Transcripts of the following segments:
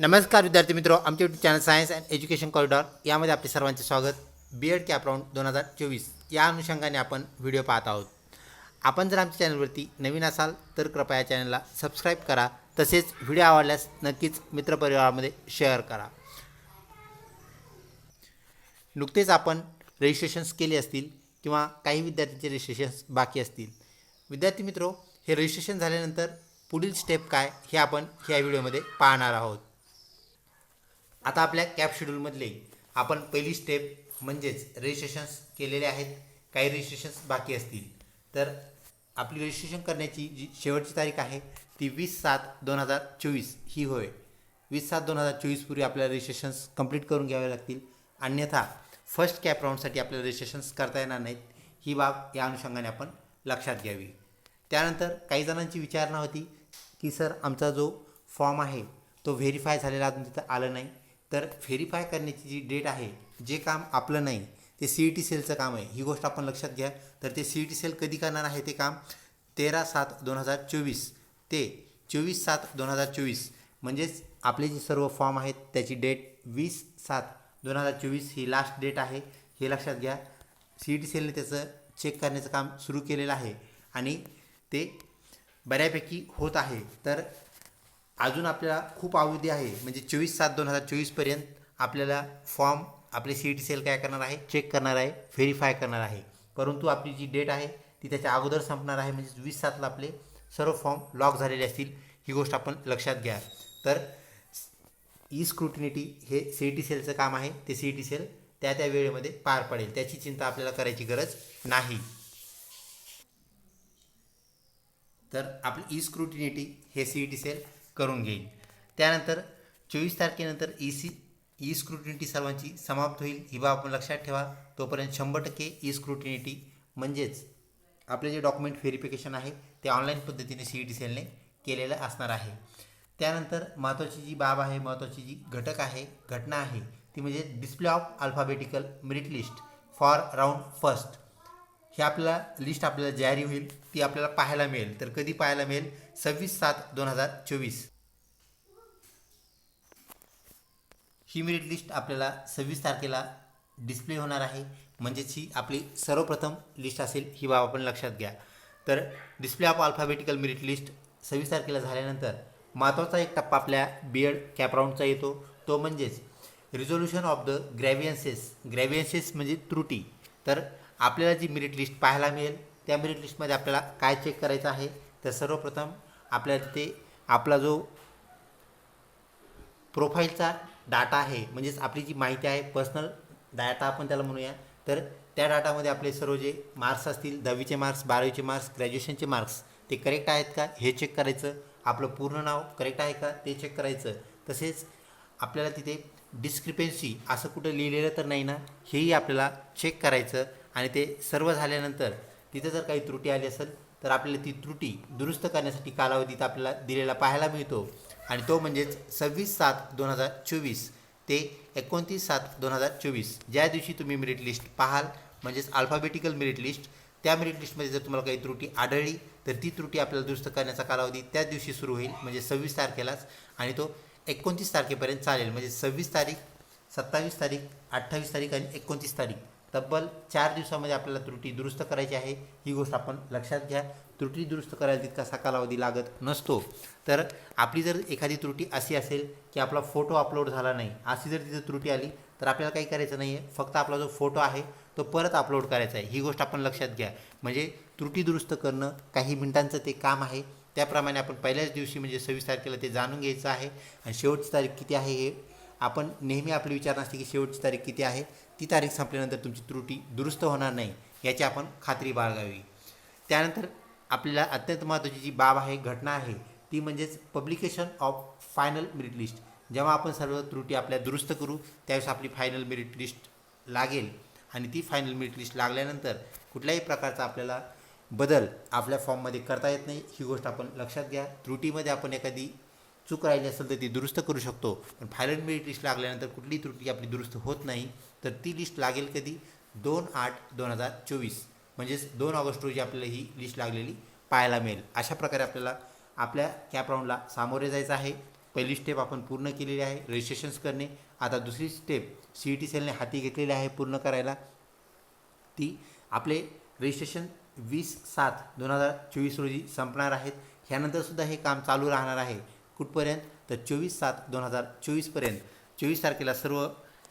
नमस्कार विद्यार्थी मित्र आमचे YouTube channel science and education corridor यामध्ये आपले सर्वांचे स्वागत. बी एड कॅप राऊंड दोन हजार चोवीस या अनुषंगाने आपण व्हिडिओ पाहत आहोत. आपण जर आमच्या चॅनलवरती नवीन असाल तर कृपया या चॅनलला सबस्क्राईब करा. तसेच व्हिडिओ आवडल्यास नक्कीच मित्रपरिवारामध्ये शेअर करा. नुकतेच आपण रजिस्ट्रेशन्स केले असतील किंवा काही विद्यार्थ्यांचे रजिस्ट्रेशन्स बाकी असतील. विद्यार्थी मित्रो हे रजिस्ट्रेशन झाल्यानंतर पुढील स्टेप काय हे आपण ह्या व्हिडिओमध्ये पाहणार आहोत. आता आपल्या कॅप शेड्यूलमधले आपण पहिली स्टेप म्हणजेच रजिस्ट्रेशन्स केलेले आहेत. काही रजिस्ट्रेशन्स बाकी असतील. तर आपली रजिस्ट्रेशन करण्याची जी शेवटची तारीख आहे ती वीस सात दोन हजार चोवीस ही होय. वीस सात दोन हजार चोवीसपूर्वी आपल्याला रजिस्ट्रेशन्स कंप्लीट करून घ्यावे लागतील. अन्यथा फर्स्ट कॅप राऊंडसाठी आपल्याला रजिस्ट्रेशन्स करता येणार नाहीत. ही बाब या अनुषंगाने आपण लक्षात घ्यावी. त्यानंतर काही जणांची विचारणा होती की सर आमचा जो फॉर्म आहे तो व्हेरीफाय झालेला अजून तिथं आलं नाही. तर व्हेरीफाय करण्याची जी डेट आहे जे काम आपलं नाही ते सी ई टी सेलचं काम आहे. ही गोष्ट आपण लक्षात घ्या. तर ते सी ई टी सेल कधी करणार आहे ते काम? तेरा सात दोन हजार चोवीस. ते चोवीस सात दोन हजार चोवीस. म्हणजेच आपले जे सर्व फॉर्म आहेत त्याची डेट वीस सात दोन हजार चोवीस ही लास्ट डेट आहे. हे लक्षात घ्या. सी ई टी सेलने त्याचं चेक करण्याचं काम सुरू केलेलं आहे. आणि ते बऱ्यापैकी होत आहे. तर अजून आपल्याला खूप अवधी आहे. म्हणजे चोवीस सात दोन हजार चोवीसपर्यंत आपल्याला फॉर्म आपले सी ई टी सेल काय करणार आहे? चेक करणार आहे. व्हेरीफाय करणार आहे. परंतु आपली जी डेट आहे ती त्याच्या अगोदर संपणार आहे. म्हणजे वीस सातला आपले सर्व फॉर्म लॉक झालेले असतील ही गोष्ट आपण लक्षात घ्या. तर ई स्क्रुटिनिटी हे सी टी सेलचं काम आहे. ते सी ई टी सेल त्या त्या वेळेमध्ये पार पडेल. त्याची चिंता आपल्याला करायची गरज नाही. तर आपली ई स्क्रुटिनिटी हे सी ई टी सेल करून घेईल. त्यानंतर चोवीस तारखेनंतर ई सी ई स्क्रुटिनिटी सर्वांची समाप्त होईल. ही बाब आपण लक्षात ठेवा. तोपर्यंत शंभर टक्के ई स्क्रुटिनिटी म्हणजेच आपले जे डॉक्युमेंट व्हेरिफिकेशन आहे ते ऑनलाईन पद्धतीने सी ई टी सेलने केलेलं असणार आहे. त्यानंतर महत्त्वाची जी बाब आहे महत्त्वाची जी घटक आहे घटना आहे ती म्हणजे display of alphabetical merit list for round first. हे आपल्याला लिस्ट आपल्याला जारी होईल. ती आपल्याला पाहायला मिळेल. तर कधी पाहायला मिळेल? सव्वीस सात दोन हजार चोवीस. ही मेरिट लिस्ट आपल्याला सव्वीस तारखेला डिस्प्ले होणार आहे. म्हणजेच ही आपली सर्वप्रथम लिस्ट असेल ही बाब आपण लक्षात घ्या. तर display of alphabetical merit list सव्वीस तारखेला झाल्यानंतर महत्त्वाचा एक टप्पा आपल्या बी एड कॅपराऊंडचा येतो. तो म्हणजेच resolution of the grievances grievances म्हणजे त्रुटी. तर आपल्याला जी मेरिट लिस्ट पाहायला मिळेल त्या मेरिट लिस्टमध्ये आपल्याला काय चेक करायचं आहे? तर सर्वप्रथम आपल्याला तिथे आपला जो प्रोफाईलचा डाटा आहे म्हणजेच आपली जी माहिती आहे पर्सनल डाटा आपण त्याला म्हणूया. तर त्या डाटामध्ये आपले सर्व जे मार्क्स असतील दहावीचे मार्क्स बारावीचे मार्क्स ग्रॅज्युएशनचे मार्क्स ते करेक्ट आहेत का? हे चेक करायचं. आपलं पूर्ण नाव करेक्ट आहे का? ते चेक करायचं. तसेच आपल्याला तिथे डिस्क्रिपेन्सी असं कुठं लिहिलेलं तर नाही ना हेही आपल्याला चेक करायचं. आणि ते सर्व झाल्यानंतर तिथे जर काही त्रुटी आली असेल तर आपल्याला ती त्रुटी दुरुस्त करण्यासाठी कालावधीत आपल्याला दिलेला पाहायला मिळतो. आणि तो म्हणजेच सव्वीस सात दोन हजार चोवीस ते एकोणतीस सात दोन हजार चोवीस. ज्या दिवशी तुम्ही मेरिट लिस्ट पाहाल म्हणजेच अल्फाबेटिकल मेरिट लिस्ट त्या मेरिट लिस्टमध्ये जर तुम्हाला काही त्रुटी आढळली तर ती त्रुटी आपल्याला दुरुस्त करण्याचा कालावधी त्याच दिवशी सुरू होईल म्हणजे सव्वीस तारखेलाच आणि तो एकोणतीस तारखेपर्यंत चालेल. म्हणजे सव्वीस तारीख सत्तावीस तारीख अठ्ठावीस तारीख आणि एकोणतीस तारीख. तब्बल चार दिवसामध्ये आपल्याला त्रुटी दुरुस्त करायची आहे. ही गोष्ट आपण लक्षात घ्या. त्रुटी दुरुस्त करायला तितकासा कालावधी लागत नसतो. तर आपली जर एखादी त्रुटी अशी असेल की आपला फोटो अपलोड झाला नाही अशी जर तिथे त्रुटी आली तर आपल्याला काही करायचं नाही आहे फक्त आपला जो फोटो आहे तो परत अपलोड करायचा आहे. ही गोष्ट आपण लक्षात घ्या. म्हणजे त्रुटी दुरुस्त करणं काही मिनिटांचं ते काम आहे. त्याप्रमाणे आपण पहिल्याच दिवशी म्हणजे सव्वीस तारखेला ते जाणून घ्यायचं आहे. आणि शेवटची तारीख किती आहे हे आपण नेहमी आपली विचारणा असते की शेवटची तारीख किती आहे? ती तारीख संपल्यानंतर तुमची त्रुटी दुरुस्त होणार नाही याची आपण खात्री बाळगावी. त्यानंतर आपल्याला अत्यंत महत्त्वाची जी बाब आहे घटना आहे ती म्हणजेच publication of final merit list जेव्हा आपण सर्व त्रुटी आपल्या दुरुस्त करू त्यावेळेस आपली फायनल मेरिट लिस्ट लागेल. आणि ती फायनल मेरिट लिस्ट लागल्यानंतर कुठल्याही प्रकारचा आपल्याला बदल आपल्या फॉर्ममध्ये करता येत नाही. ही गोष्ट आपण लक्षात घ्या. त्रुटीमध्ये आपण एखादी चूक राहिली असेल तर ती दुरुस्त करू शकतो. पण फायनल मेरिट लिस्ट लागल्यानंतर कुठलीही त्रुटी आपली दुरुस्त होत नाही तर ती लिस्ट लागेल कधी? दोन आठ दोन हजार चोवीस. म्हणजेच दोन ऑगस्ट रोजी आपल्याला ही लिस्ट लागलेली पाहायला मिळेल. अशा प्रकारे आपल्याला आपल्या कॅप राऊंडला सामोरे जायचं आहे. पहिली स्टेप आपण पूर्ण केलेली आहे रजिस्ट्रेशन्स करणे. आता दुसरी स्टेप सी ई टी सेलने हाती घेतलेली आहे पूर्ण करायला. ती आपले रजिस्ट्रेशन वीस सात दोन हजार चोवीस रोजी संपणार आहेत. ह्यानंतरसुद्धा हे काम चालू राहणार आहे. कुठपर्यंत? तर चोवीस सात दोन हजार चोवीसपर्यंत. चोवीस तारखेला सर्व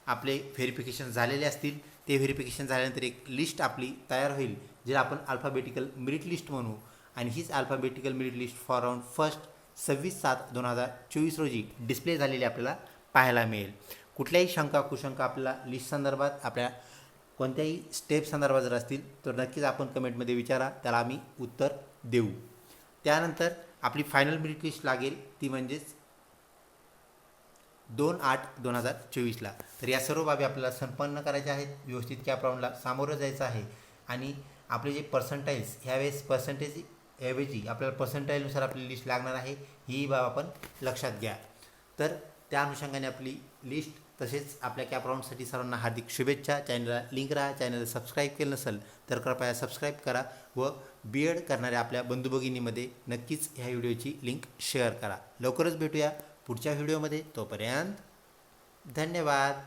आपले व्हेरिफिकेशन झालेले असतील. ते व्हेरिफिकेशन झाल्यानंतर एक लिस्ट आपली तयार होईल ज्याला आपण अल्फाबेटिकल मेरिट लिस्ट म्हणू. आणि हीच alphabetical merit list for round first सव्वीस सात दोन हजार चोवीस रोजी डिस्प्ले झालेली आपल्याला पाहायला मिळेल. कुठल्याही शंका कुशंका आपल्याला लिस्ट संदर्भात आपल्या कोणत्याही स्टेप संदर्भात जर असतील तर नक्कीच आपण कमेंटमध्ये विचारा. त्याला आम्ही उत्तर देऊ. त्यानंतर आपली फायनल मिरिट लिस्ट लागेल. ती म्हणजेच दोन आठ दोन हजार चोवीसला तर या सर्व बाबी आपल्याला संपन्न करायच्या आहेत. व्यवस्थित त्या प्रॉब्लेमला सामोरं जायचं आहे. आणि आपले जे पर्सेंटाईज ह्यावेळेस पर्सेंटेज ऐवजी आपल्याला पर्सेंटाईलनुसार आपली लिस्ट लागणार आहे. ही बाब आपण लक्षात घ्या. तर त्या अनुषंगाने आपली लिस्ट तसेच आपल्या कॅपराऊंडसाठी सर्वांना हार्दिक शुभेच्छा. चॅनलला लिंक राहा. चॅनलला सबस्क्राईब केलं नसेल तर कृपया सबस्क्राईब करा व बी एड करणाऱ्या आपल्या बंधुभगिनीमध्ये नक्कीच ह्या व्हिडिओची लिंक शेअर करा. लवकरच भेटूया पुढच्या व्हिडिओमध्ये. तोपर्यंत धन्यवाद.